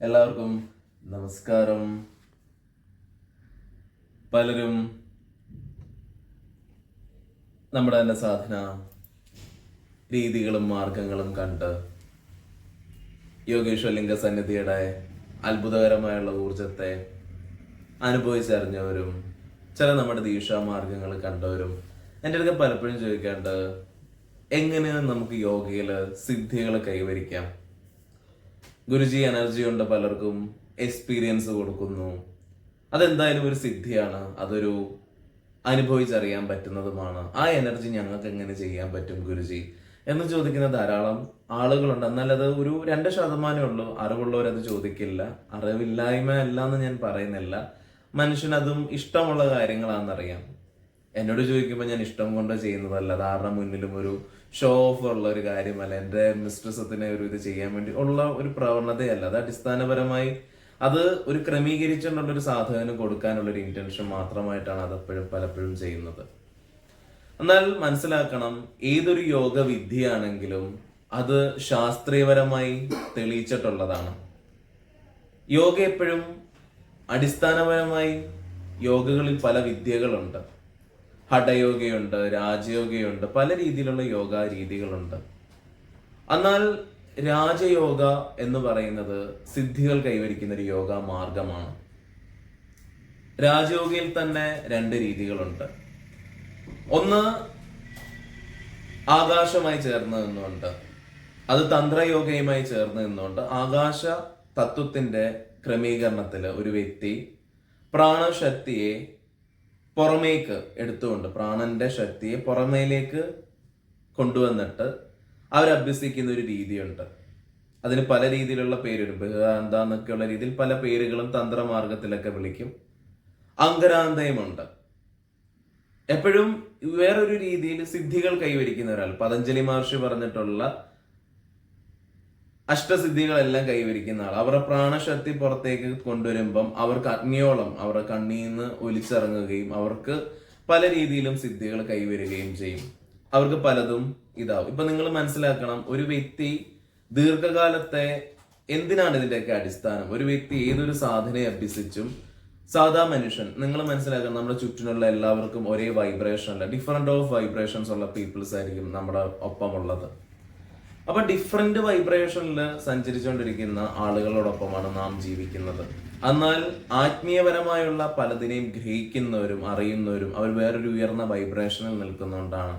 എല്ലാവർക്കും നമസ്കാരം. പലരും നമ്മുടെ തന്നെ സാധന രീതികളും മാർഗങ്ങളും കണ്ട് യോഗേശ്വരലിംഗ സന്നിധിയുടെ അത്ഭുതകരമായുള്ള ഊർജത്തെ അനുഭവിച്ചറിഞ്ഞവരും ചില നമ്മുടെ ദീക്ഷാ ദീക്ഷാമാർഗങ്ങൾ കണ്ടവരും എന്റെ അടുത്ത് പലപ്പോഴും ചോദിക്കാണ്ട് എങ്ങനെയാണ് നമുക്ക് യോഗയിൽ സിദ്ധികൾ കൈവരിക്കാം? ഗുരുജി എനർജി കൊണ്ട് പലർക്കും എക്സ്പീരിയൻസ് കൊടുക്കുന്നു. അതെന്തായാലും ഒരു സിദ്ധിയാണ്. അതൊരു അനുഭവിച്ചറിയാൻ പറ്റുന്നതുമാണ്. ആ എനർജി ഞങ്ങൾക്ക് എങ്ങനെ ചെയ്യാൻ പറ്റും ഗുരുജി? എന്ന് ചോദിക്കുന്ന ധാരാളം ആളുകളുണ്ട്. എന്നാൽ അത് ഒരു രണ്ട് ശതമാനമേ ഉള്ളൂ. അറിവുള്ളവരത് ചോദിക്കില്ല. അറിവില്ലായ്മ അല്ല എന്ന് ഞാൻ പറയുന്നില്ല. മനുഷ്യനതും ഇഷ്ടമുള്ള കാര്യങ്ങളാണെന്നറിയാം. എന്നോട് ചോദിക്കുമ്പോൾ ഞാൻ ഇഷ്ടം കൊണ്ട് ചെയ്യുന്നതല്ല. ആരുടെ മുന്നിലും ഒരു ഷോ ഓഫ് ഉള്ള ഒരു കാര്യമല്ല എന്റെ മിസ്ട്രസത്തിനെ ഒരു ഇത് ചെയ്യാൻ വേണ്ടി ഉള്ള ഒരു പ്രവണതയല്ല. അത് അടിസ്ഥാനപരമായി അത് ഒരു ക്രമീകരിച്ചുകൊണ്ടുള്ള ഒരു സാധനം കൊടുക്കാനുള്ള ഒരു ഇന്റൻഷൻ മാത്രമായിട്ടാണ് അത് എപ്പോഴും പലപ്പോഴും ചെയ്യുന്നത്. എന്നാൽ മനസ്സിലാക്കണം ഏതൊരു യോഗ വിദ്യയാണെങ്കിലും അത് ശാസ്ത്രീയപരമായി തെളിയിച്ചിട്ടുള്ളതാണ്. യോഗ എപ്പോഴും അടിസ്ഥാനപരമായി യോഗകളിൽ പല വിദ്യകളുണ്ട്. ഹഠയോഗയുണ്ട് രാജയോഗയുണ്ട് പല രീതിയിലുള്ള യോഗ രീതികളുണ്ട്. എന്നാൽ രാജയോഗ എന്ന് പറയുന്നത് സിദ്ധികൾ കൈവരിക്കുന്ന ഒരു യോഗ മാർഗമാണ്. രാജയോഗയിൽ തന്നെ രണ്ട് രീതികളുണ്ട്. ഒന്ന് ആകാശമായി ചേർന്ന് നിന്നുകൊണ്ട് അത് തന്ത്രയോഗയുമായി ചേർന്ന് നിന്നുകൊണ്ട് ആകാശ തത്വത്തിന്റെ ക്രമീകരണത്തിൽ ഒരു വ്യക്തി പ്രാണശക്തിയെ പുറമേക്ക് എടുത്തുകൊണ്ട് പ്രാണന്റെ ശക്തിയെ പുറമേലേക്ക് കൊണ്ടുവന്നിട്ട് അവരഭ്യസിക്കുന്ന ഒരു രീതിയുണ്ട്. അതിന് പല രീതിയിലുള്ള പേരുണ്ട് ബൃഹാന്താന്നൊക്കെയുള്ള രീതിയിൽ പല പേരുകളും തന്ത്രമാർഗത്തിലൊക്കെ വിളിക്കും. അങ്കരാന്തയുമുണ്ട്. എപ്പോഴും വേറൊരു രീതിയിൽ സിദ്ധികൾ കൈവരിക്കുന്ന ഒരാൾ. പതഞ്ജലി മഹർഷി പറഞ്ഞിട്ടുള്ള അഷ്ടസിദ്ധികളെല്ലാം കൈവരിക്കുന്ന ആൾ അവരുടെ പ്രാണശക്തി പുറത്തേക്ക് കൊണ്ടുവരുമ്പം അവർക്ക് അഗ്നിയോളം അവരുടെ കണ്ണിൽ നിന്ന് ഒലിച്ചിറങ്ങുകയും അവർക്ക് പല രീതിയിലും സിദ്ധികൾ കൈവരുകയും ചെയ്യും. അവർക്ക് പലതും ഇതാവും. ഇപ്പൊ നിങ്ങൾ മനസ്സിലാക്കണം ഒരു വ്യക്തി ദീർഘകാലത്തെ എന്തിനാണ് ഇതിന്റെയൊക്കെ അടിസ്ഥാനം? ഒരു വ്യക്തി ഏതൊരു സാധനയെ അഭ്യസിച്ചും സാധാ മനുഷ്യൻ നിങ്ങൾ മനസ്സിലാക്കണം നമ്മുടെ ചുറ്റിനുള്ള എല്ലാവർക്കും ഒരേ വൈബ്രേഷൻ അല്ല ഡിഫറെന്റ് ഓഫ് വൈബ്രേഷൻസ് ഉള്ള പീപ്പിൾസ് ആയിരിക്കും നമ്മുടെ ഒപ്പമുള്ളത്. അപ്പൊ ഡിഫറെന്റ് വൈബ്രേഷനിൽ സഞ്ചരിച്ചുകൊണ്ടിരിക്കുന്ന ആളുകളോടൊപ്പമാണ് നാം ജീവിക്കുന്നത്. എന്നാൽ ആത്മീയപരമായുള്ള പലതിനെയും ഗ്രഹിക്കുന്നവരും അറിയുന്നവരും അവർ വേറൊരു ഉയർന്ന വൈബ്രേഷനിൽ നിൽക്കുന്നുകൊണ്ടാണ്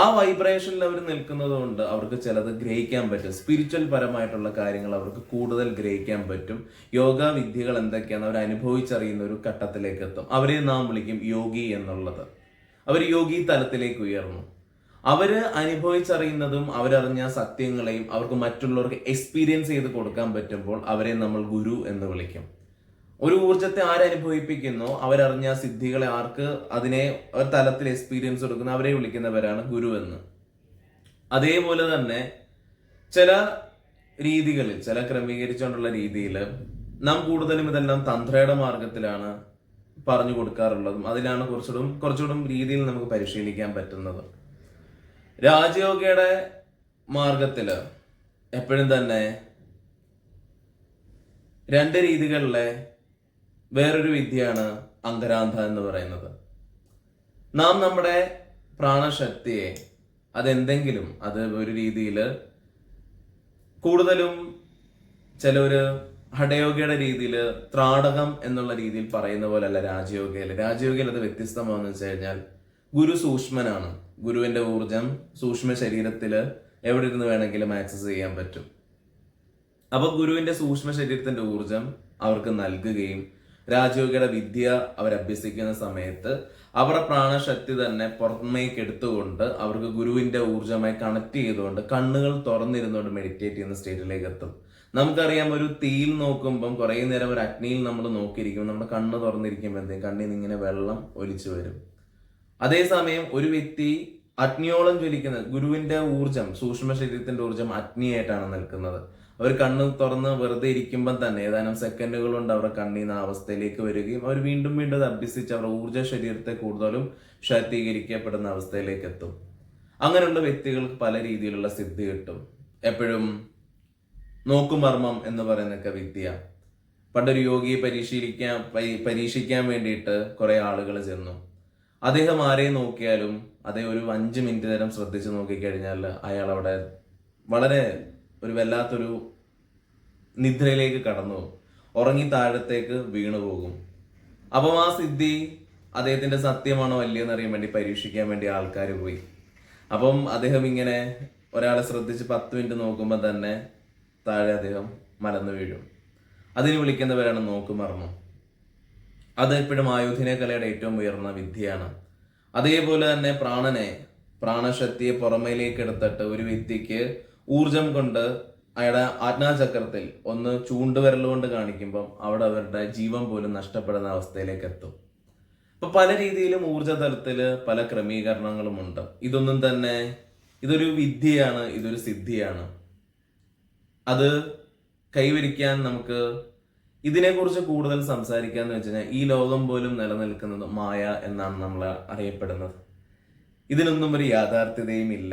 ആ വൈബ്രേഷനിൽ അവർ നിൽക്കുന്നത് കൊണ്ട് അവർക്ക് ചിലത് ഗ്രഹിക്കാൻ പറ്റും. സ്പിരിച്വൽ പരമായിട്ടുള്ള കാര്യങ്ങൾ അവർക്ക് കൂടുതൽ ഗ്രഹിക്കാൻ പറ്റും. യോഗ വിദ്യകൾ എന്തൊക്കെയാണ് അവർ അനുഭവിച്ചറിയുന്ന ഒരു ഘട്ടത്തിലേക്ക് എത്തും. അവരെ നാം വിളിക്കും യോഗി എന്നുള്ളത്. അവർ യോഗി തലത്തിലേക്ക് ഉയർന്നു. അവർ അനുഭവിച്ചറിയുന്നതും അവരറിഞ്ഞ സത്യങ്ങളെയും അവർക്ക് മറ്റുള്ളവർക്ക് എക്സ്പീരിയൻസ് ചെയ്ത് കൊടുക്കാൻ പറ്റുമ്പോൾ അവരെ നമ്മൾ ഗുരു എന്ന് വിളിക്കും. ഒരു ഊർജത്തെ ആരനുഭവിപ്പിക്കുന്നോ അവരറിഞ്ഞ സിദ്ധികളെ ആർക്ക് അതിനെ ഒരു തലത്തിൽ എക്സ്പീരിയൻസ് കൊടുക്കുന്ന? അവരെ വിളിക്കുന്നവരാണ് ഗുരു എന്ന്. അതേപോലെ തന്നെ ചില രീതികളിൽ ചില ക്രമീകരിച്ചുകൊണ്ടുള്ള രീതിയിൽ നാം കൂടുതലും ഇതെല്ലാം തന്ത്രയുടെ മാർഗത്തിലാണ് പറഞ്ഞു കൊടുക്കാറുള്ളതും അതിലാണ് കുറച്ചുകൂടും കുറച്ചുകൂടും രീതിയിൽ നമുക്ക് പരിശീലിക്കാൻ പറ്റുന്നത്. രാജയോഗയുടെ മാർഗത്തിൽ എപ്പോഴും തന്നെ രണ്ട് രീതികളിലെ വേറൊരു വിദ്യയാണ് അങ്കരാന്ധ എന്ന് പറയുന്നത്. നാം നമ്മുടെ പ്രാണശക്തിയെ അതെന്തെങ്കിലും അത് ഒരു രീതിയിൽ കൂടുതലും ഒരു ഹഠയോഗയുടെ രീതിയിൽ ത്രാടകം എന്നുള്ള രീതിയിൽ പറയുന്ന പോലെയല്ല രാജയോഗയിൽ രാജയോഗയിൽ അത് വ്യത്യസ്തമാണെന്ന് വെച്ച് കഴിഞ്ഞാൽ ഗുരു സൂക്ഷ്മനാണ്. ഗുരുവിന്റെ ഊർജം സൂക്ഷ്മ ശരീരത്തിൽ എവിടെ ഇരുന്ന് വേണമെങ്കിലും ആക്സസ് ചെയ്യാൻ പറ്റും. അപ്പൊ ഗുരുവിന്റെ സൂക്ഷ്മ ശരീരത്തിന്റെ ഊർജം അവർക്ക് നൽകുകയും രാജയോഗിയുടെ വിദ്യ അവരഭ്യസിക്കുന്ന സമയത്ത് അവരുടെ പ്രാണശക്തി തന്നെ പുറമേക്ക് എടുത്തുകൊണ്ട് അവർക്ക് ഗുരുവിന്റെ ഊർജമായി കണക്ട് ചെയ്തുകൊണ്ട് കണ്ണുകൾ തുറന്നിരുന്നുകൊണ്ട് മെഡിറ്റേറ്റ് ചെയ്യുന്ന സ്റ്റേറ്റിലേക്ക് എത്തും. നമുക്കറിയാം ഒരു തീയിൽ നോക്കുമ്പം കുറേ നേരം ഒരു അഗ്നിയിൽ നമ്മൾ നോക്കിയിരിക്കുമ്പോൾ നമ്മുടെ കണ്ണ് തുറന്നിരിക്കുമ്പോൾ എന്തെങ്കിലും കണ്ണിൽ നിന്ന് ഇങ്ങനെ വെള്ളം ഒലിച്ചു വരും. അതേസമയം ഒരു വ്യക്തി അഗ്നിയോളം ജ്വലിക്കുന്ന ഗുരുവിന്റെ ഊർജം സൂക്ഷ്മ ശരീരത്തിന്റെ ഊർജം അഗ്നിയായിട്ടാണ് നിൽക്കുന്നത്. അവർ കണ്ണ് തുറന്ന് വെറുതെ ഇരിക്കുമ്പം തന്നെ ഏതാനും സെക്കൻഡുകൾ കൊണ്ട് അവരുടെ കണ്ണീന്ന് അവസ്ഥയിലേക്ക് വരികയും അവർ വീണ്ടും വീണ്ടും അഭ്യസിച്ച് അവരുടെ ഊർജ ശരീരത്തെ കൂടുതലും ശാക്തീകരിക്കപ്പെടുന്ന അവസ്ഥയിലേക്ക് എത്തും. അങ്ങനെയുള്ള വ്യക്തികൾക്ക് പല രീതിയിലുള്ള സിദ്ധി കിട്ടും. എപ്പോഴും നോക്കുമർമ്മം എന്ന് പറയുന്നൊക്കെ വിദ്യ. പണ്ടൊരു യോഗിയെ പരീക്ഷിക്കാൻ പരി- പരീക്ഷിക്കാൻ വേണ്ടിയിട്ട് കുറെ ആളുകൾ ചെന്നു. അദ്ദേഹം ആരെ നോക്കിയാലും അതേ ഒരു അഞ്ച് മിനിറ്റ് നേരം ശ്രദ്ധിച്ച് നോക്കിക്കഴിഞ്ഞാൽ അയാൾ അവിടെ വളരെ ഒരു വല്ലാത്തൊരു നിദ്രയിലേക്ക് കടന്നു ഉറങ്ങി താഴത്തേക്ക് വീണു പോകും. അപ്പം ആ സിദ്ധി അദ്ദേഹത്തിന്റെ സത്യമാണോ അല്ലയോ അറിയാൻ വേണ്ടി പരീക്ഷിക്കാൻ വേണ്ടി ആൾക്കാർ പോയി. അപ്പം അദ്ദേഹം ഇങ്ങനെ ഒരാളെ ശ്രദ്ധിച്ച് പത്ത് മിനിറ്റ് നോക്കുമ്പോൾ തന്നെ താഴെ അദ്ദേഹം മലന്നു വീഴും. അതിന് വിളിക്കുന്നവരാണ് നോക്കുമർമ്മം. അത് എപ്പോഴും ആയുധിനെ കലയുടെ ഏറ്റവും ഉയർന്ന വിദ്യയാണ്. അതേപോലെ തന്നെ പ്രാണനെ പ്രാണശക്തിയെ പുറമേലേക്ക് എടുത്തിട്ട് ഒരു വ്യക്തിക്ക് ഊർജം കൊണ്ട് അയാളുടെ ആജ്ഞാചക്രത്തിൽ ഒന്ന് ചൂണ്ടുവിരൽ കൊണ്ട് കാണിക്കുമ്പം അവിടെ അവരുടെ ജീവൻ പോലും നഷ്ടപ്പെടുന്ന അവസ്ഥയിലേക്ക് എത്തും. ഇപ്പൊ പല രീതിയിലും ഊർജ തലത്തിൽ പല ക്രമീകരണങ്ങളും ഉണ്ട് ഇതൊന്നും തന്നെ ഇതൊരു വിദ്യയാണ് ഇതൊരു സിദ്ധിയാണ്. അത് കൈവരിക്കാൻ നമുക്ക് ഇതിനെക്കുറിച്ച് കൂടുതൽ സംസാരിക്കാന്ന് വെച്ച് കഴിഞ്ഞാൽ ഈ ലോകം പോലും നിലനിൽക്കുന്നത് മായ എന്നാണ് നമ്മൾ അറിയപ്പെടുന്നത്. ഇതിനൊന്നും ഒരു യാഥാർത്ഥ്യതയും ഇല്ല.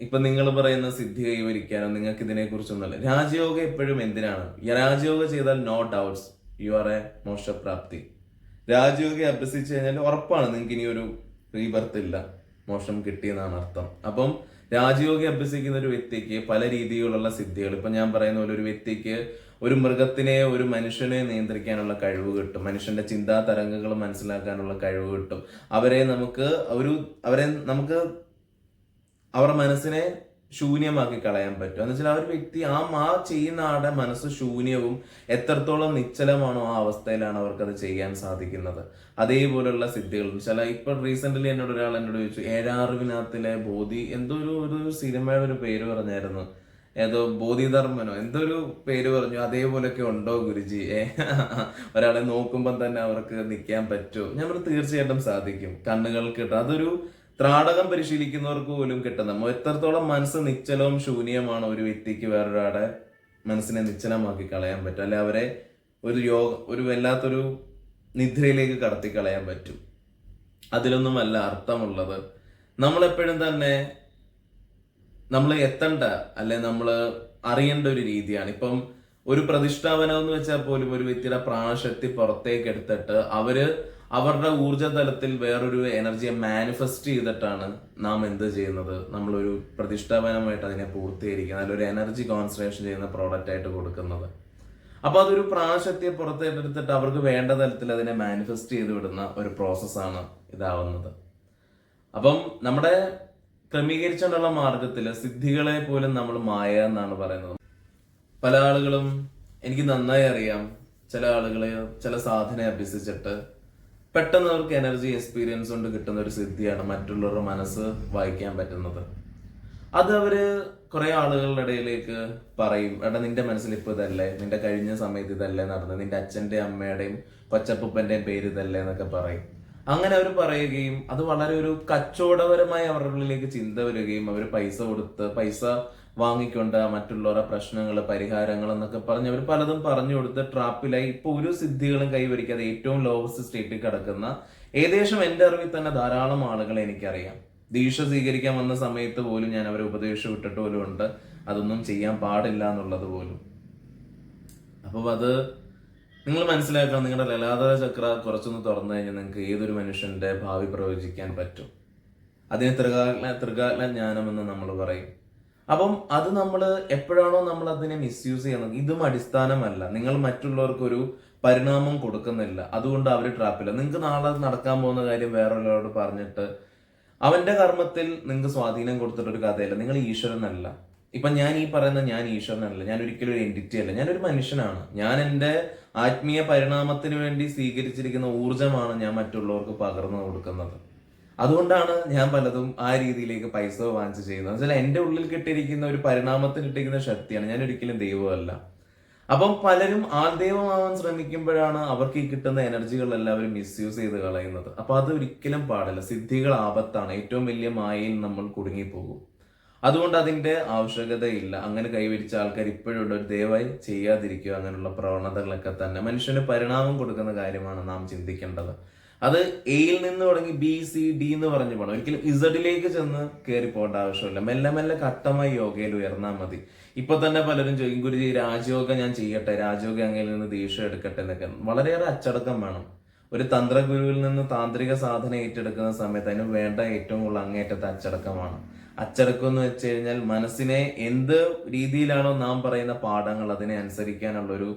ഇപ്പൊ നിങ്ങൾ പറയുന്ന സിദ്ധി കൈവരിക്കാനോ നിങ്ങൾക്ക് ഇതിനെക്കുറിച്ചൊന്നുമല്ല രാജയോഗ എപ്പോഴും എന്തിനാണ്? രാജയോഗ ചെയ്താൽ no doubts you are a മോക്ഷപ്രാപ്തി. രാജയോഗി അഭ്യസിച്ചു കഴിഞ്ഞാൽ ഉറപ്പാണ് നിങ്ങൾക്ക് ഇനി ഒരു റീബർത്ത് ഇല്ല. മോഷം കിട്ടിയെന്നാണ് അർത്ഥം. അപ്പം രാജയോഗി അഭ്യസിക്കുന്ന ഒരു വ്യക്തിക്ക് പല രീതിയിലുള്ള സിദ്ധികൾ ഇപ്പൊ ഞാൻ പറയുന്ന പോലെ ഒരു വ്യക്തിക്ക് ഒരു മൃഗത്തിനെ ഒരു മനുഷ്യനെ നിയന്ത്രിക്കാനുള്ള കഴിവ് കിട്ടും. മനുഷ്യന്റെ ചിന്താ തരംഗങ്ങൾ മനസ്സിലാക്കാനുള്ള കഴിവ് കിട്ടും. അവരെ നമുക്ക് ഒരു അവരെ നമുക്ക് അവരുടെ മനസ്സിനെ ശൂന്യമാക്കി കളയാൻ പറ്റും. എന്ന് വെച്ചാൽ ആ ഒരു വ്യക്തി ആ ആ ചെയ്യുന്ന ആളുടെ മനസ്സ് ശൂന്യവും എത്രത്തോളം നിശ്ചലമാണോ ആ അവസ്ഥയിലാണ് അവർക്ക് അത് ചെയ്യാൻ സാധിക്കുന്നത്. അതേപോലെയുള്ള സിദ്ധികൾ. ചില ഇപ്പൊ റീസെന്റ്ലി എന്നോട് ഒരാൾ എന്നോട് ചോദിച്ചു ഏഴാറിവിനകത്തിലെ ബോധി എന്തോ ഒരു ഒരു സിനിമയുടെ ഒരു പേര് പറഞ്ഞായിരുന്നു. ഏതോ ബോധിധർമ്മനോ എന്തോ ഒരു പേര് പറഞ്ഞു? അതേപോലൊക്കെ ഉണ്ടോ ഗുരുജി? ഒരാളെ നോക്കുമ്പം തന്നെ അവർക്ക് നിൽക്കാൻ പറ്റുമോ ഞാൻ പറഞ്ഞു തീർച്ചയായിട്ടും സാധിക്കും. കണ്ണുകൾ കിട്ടും. അതൊരു ത്രാടകം പരിശീലിക്കുന്നവർക്ക് പോലും കിട്ടുന്ന എത്രത്തോളം മനസ്സ് നിശ്ചലവും ശൂന്യമാണ് ഒരു വ്യക്തിക്ക് വേറൊരാളെ മനസ്സിനെ നിശ്ചലമാക്കി കളയാൻ പറ്റും. അല്ലെ അവരെ ഒരു യോഗ ഒരു വല്ലാത്തൊരു നിദ്രയിലേക്ക് കടത്തി കളയാൻ പറ്റും. അതിലൊന്നുമല്ല അർത്ഥമുള്ളത്. നമ്മളെപ്പോഴും തന്നെ നമ്മൾ എത്തണ്ട അല്ലെ നമ്മൾ അറിയേണ്ട ഒരു രീതിയാണ്. ഇപ്പം ഒരു പ്രതിഷ്ഠാപനം എന്ന് വെച്ചാൽ പോലും ഒരു വ്യക്തിയുടെ പ്രാണശക്തി പുറത്തേക്ക് എടുത്തിട്ട് അവർ അവരുടെ ഊർജ തലത്തിൽ വേറൊരു എനർജിയെ മാനിഫെസ്റ്റ് ചെയ്തിട്ടാണ് നാം എന്ത് ചെയ്യുന്നത്? നമ്മളൊരു പ്രതിഷ്ഠാപനമായിട്ട് അതിനെ പൂർത്തീകരിക്കുന്നത് അതിലൊരു എനർജി കോൺസെൻട്രേഷൻ ചെയ്യുന്ന പ്രോഡക്റ്റ് ആയിട്ട് കൊടുക്കുന്നത്. അപ്പൊ അതൊരു പ്രാണശക്തിയെ പുറത്തേക്കെടുത്തിട്ട് അവർക്ക് വേണ്ട തലത്തിൽ അതിനെ മാനിഫെസ്റ്റ് ചെയ്ത് വിടുന്ന ഒരു പ്രോസസ്സാണ് ഇതാവുന്നത്. അപ്പം നമ്മുടെ ക്രമീകരിച്ചുകൊണ്ടുള്ള മാർഗത്തിൽ സിദ്ധികളെ പോലും നമ്മൾ മായ എന്നാണ് പറയുന്നത്. പല ആളുകളും എനിക്ക് നന്നായി അറിയാം ചില ആളുകളെ ചില സാധന അഭ്യസിച്ചിട്ട് പെട്ടെന്ന് അവർക്ക് എനർജി എക്സ്പീരിയൻസ് കൊണ്ട് കിട്ടുന്ന ഒരു സിദ്ധിയാണ് മറ്റുള്ളവരുടെ മനസ്സ് വായിക്കാൻ പറ്റുന്നത്. അത് അവർ കുറെ ആളുകളുടെ ഇടയിലേക്ക് പറയും എടാ നിന്റെ മനസ്സിൽ ഇപ്പൊ ഇതല്ലേ? നിന്റെ കഴിഞ്ഞ സമയത്ത് ഇതല്ലേ നടന്നത്? നിന്റെ അച്ഛന്റെ അമ്മയുടെയും പച്ചപ്പൂപ്പന്റെയും പേര് ഇതല്ലേ? എന്നൊക്കെ പറയും. അങ്ങനെ അവർ പറയുകയും അത് വളരെ ഒരു കച്ചവടപരമായി അവരുടെ ഉള്ളിലേക്ക് ചിന്ത വരികയും അവർ പൈസ കൊടുത്ത് പൈസ വാങ്ങിക്കൊണ്ട് മറ്റുള്ളവരുടെ പ്രശ്നങ്ങൾ പരിഹാരങ്ങൾ എന്നൊക്കെ പറഞ്ഞ് അവർ പലതും പറഞ്ഞു കൊടുത്ത് ട്രാപ്പിലായി ഇപ്പൊ ഒരു സിദ്ധികളും കൈവരിക്കാതെ ഏറ്റവും ലോവസ്റ്റ് സ്റ്റേറ്റിൽ കിടക്കുന്ന ഏകദേശം എന്റെ അറിവിൽ തന്നെ ധാരാളം ആളുകളെ എനിക്കറിയാം. ദീക്ഷ സ്വീകരിക്കാൻ വന്ന സമയത്ത് പോലും ഞാൻ അവരെ ഉപദേശം വിട്ടിട്ട് പോലും ഉണ്ട്. അതൊന്നും ചെയ്യാൻ പാടില്ല എന്നുള്ളത് പോലും. അപ്പോൾ അത് നിങ്ങൾ മനസ്സിലാക്കുക നിങ്ങളുടെ ലലാതര ചക്ര കുറച്ചൊന്ന് തുറന്നു കഴിഞ്ഞാൽ നിങ്ങൾക്ക് ഏതൊരു മനുഷ്യന്റെ ഭാവി പ്രവചിക്കാൻ പറ്റും? അതിന് ത്രികാല ത്രികാല ജ്ഞാനം എന്ന് നമ്മൾ പറയും. അപ്പം അത് നമ്മൾ എപ്പോഴാണോ നമ്മൾ അതിനെ മിസ്യൂസ് ചെയ്യുന്നത്? ഇതും അടിസ്ഥാനമല്ല. നിങ്ങൾ മറ്റുള്ളവർക്കൊരു പരിണാമം കൊടുക്കുന്നില്ല. അതുകൊണ്ട് അവർ ട്രാപ്പില്ല നിങ്ങൾക്ക് നാളെ നടക്കാൻ പോകുന്ന കാര്യം വേറൊരാളോട് പറഞ്ഞിട്ട് അവന്റെ കർമ്മത്തിൽ നിങ്ങൾക്ക് സ്വാധീനം കൊടുത്തിട്ടൊരു കഥയല്ല. നിങ്ങൾ ഈശ്വരനല്ല. ഇപ്പൊ ഞാൻ ഈ പറയുന്ന ഞാൻ ഈശ്വരനല്ല ഞാൻ ഒരിക്കലും ഒരു എന്റിറ്റി അല്ല. ഞാനൊരു മനുഷ്യനാണ്. ഞാൻ എന്റെ ആത്മീയ പരിണാമത്തിന് വേണ്ടി സ്വീകരിച്ചിരിക്കുന്ന ഊർജമാണ് ഞാൻ മറ്റുള്ളവർക്ക് പകർന്നു കൊടുക്കുന്നത്. അതുകൊണ്ടാണ് ഞാൻ പലതും ആ രീതിയിലേക്ക് പൈസ വാങ്ങിച്ച് ചെയ്യുന്നത്. വെച്ചാൽ എന്റെ ഉള്ളിൽ കിട്ടിയിരിക്കുന്ന ഒരു പരിണാമത്തിന് ഇട്ടിരിക്കുന്ന ശക്തിയാണ്. ഞാൻ ഒരിക്കലും ദൈവമല്ല. അപ്പം പലരും ആൾദൈവമാവാൻ ശ്രമിക്കുമ്പോഴാണ് അവർക്ക് ഈ കിട്ടുന്ന എനർജികൾ എല്ലാവരും മിസ്യൂസ് ചെയ്ത് കളയുന്നത്. അപ്പൊ അത് ഒരിക്കലും പാടില്ല. സിദ്ധികൾ ആപത്താണ്. ഏറ്റവും വലിയ മായയിൽ നമ്മൾ കുടുങ്ങിപ്പോകും. അതുകൊണ്ട് അതിന്റെ ആവശ്യകതയില്ല. അങ്ങനെ കൈവരിച്ച ആൾക്കാർ ഇപ്പോഴുള്ള ഒരു ദയവായി ചെയ്യാതിരിക്കുക. അങ്ങനെയുള്ള പ്രവണതകളൊക്കെ തന്നെ മനുഷ്യന് പരിണാമം കൊടുക്കുന്ന കാര്യമാണ് നാം ചിന്തിക്കേണ്ടത്. അത് എയിൽ നിന്ന് തുടങ്ങി ബി സി ഡി എന്ന് പറഞ്ഞു പോകണം ഒരിക്കലും ഇസഡിലേക്ക് ചെന്ന് കയറി പോകേണ്ട ആവശ്യമില്ല. മെല്ലെ മെല്ലെ ഘട്ടമായി യോഗയിൽ ഉയർന്നാൽ മതി. ഇപ്പൊ തന്നെ പലരും ചോദിക്കും ഗുരുജി രാജയോഗം ഞാൻ ചെയ്യട്ടെ? രാജയോഗ അങ്ങയിൽ നിന്ന് ദീക്ഷ എടുക്കട്ടെ? എന്നൊക്കെ. വളരെയേറെ അച്ചടക്കം വേണം. ഒരു തന്ത്രഗുരുവിൽ നിന്ന് താന്ത്രിക സാധന ഏറ്റെടുക്കുന്ന സമയത്ത് അതിന് വേണ്ട ഏറ്റവും കൂടുതൽ അങ്ങേറ്റത്തെ അച്ചടക്കമാണ് അച്ചടക്കം എന്ന് വെച്ച് കഴിഞ്ഞാൽ മനസ്സിനെ എന്ത് രീതിയിലാണോ നാം പറയുന്ന പാഠങ്ങൾ അതിനെ അനുസരിക്കാനുള്ള ഒരു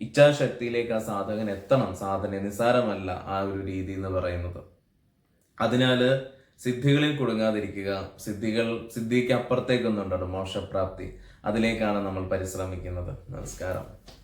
ഇച്ഛാശക്തിയിലേക്ക് ആ സാധകൻ എത്തണം. സാധന നിസാരമല്ല ആ ഒരു രീതി എന്ന് പറയുന്നത്. അതിനാല് സിദ്ധികളിൽ കുടുങ്ങാതിരിക്കുക. സിദ്ധികൾ സിദ്ധിക്ക് അപ്പുറത്തേക്കൊന്നുണ്ടോ മോക്ഷപ്രാപ്തി. അതിലേക്കാണ് നമ്മൾ പരിശ്രമിക്കുന്നത്. നമസ്കാരം.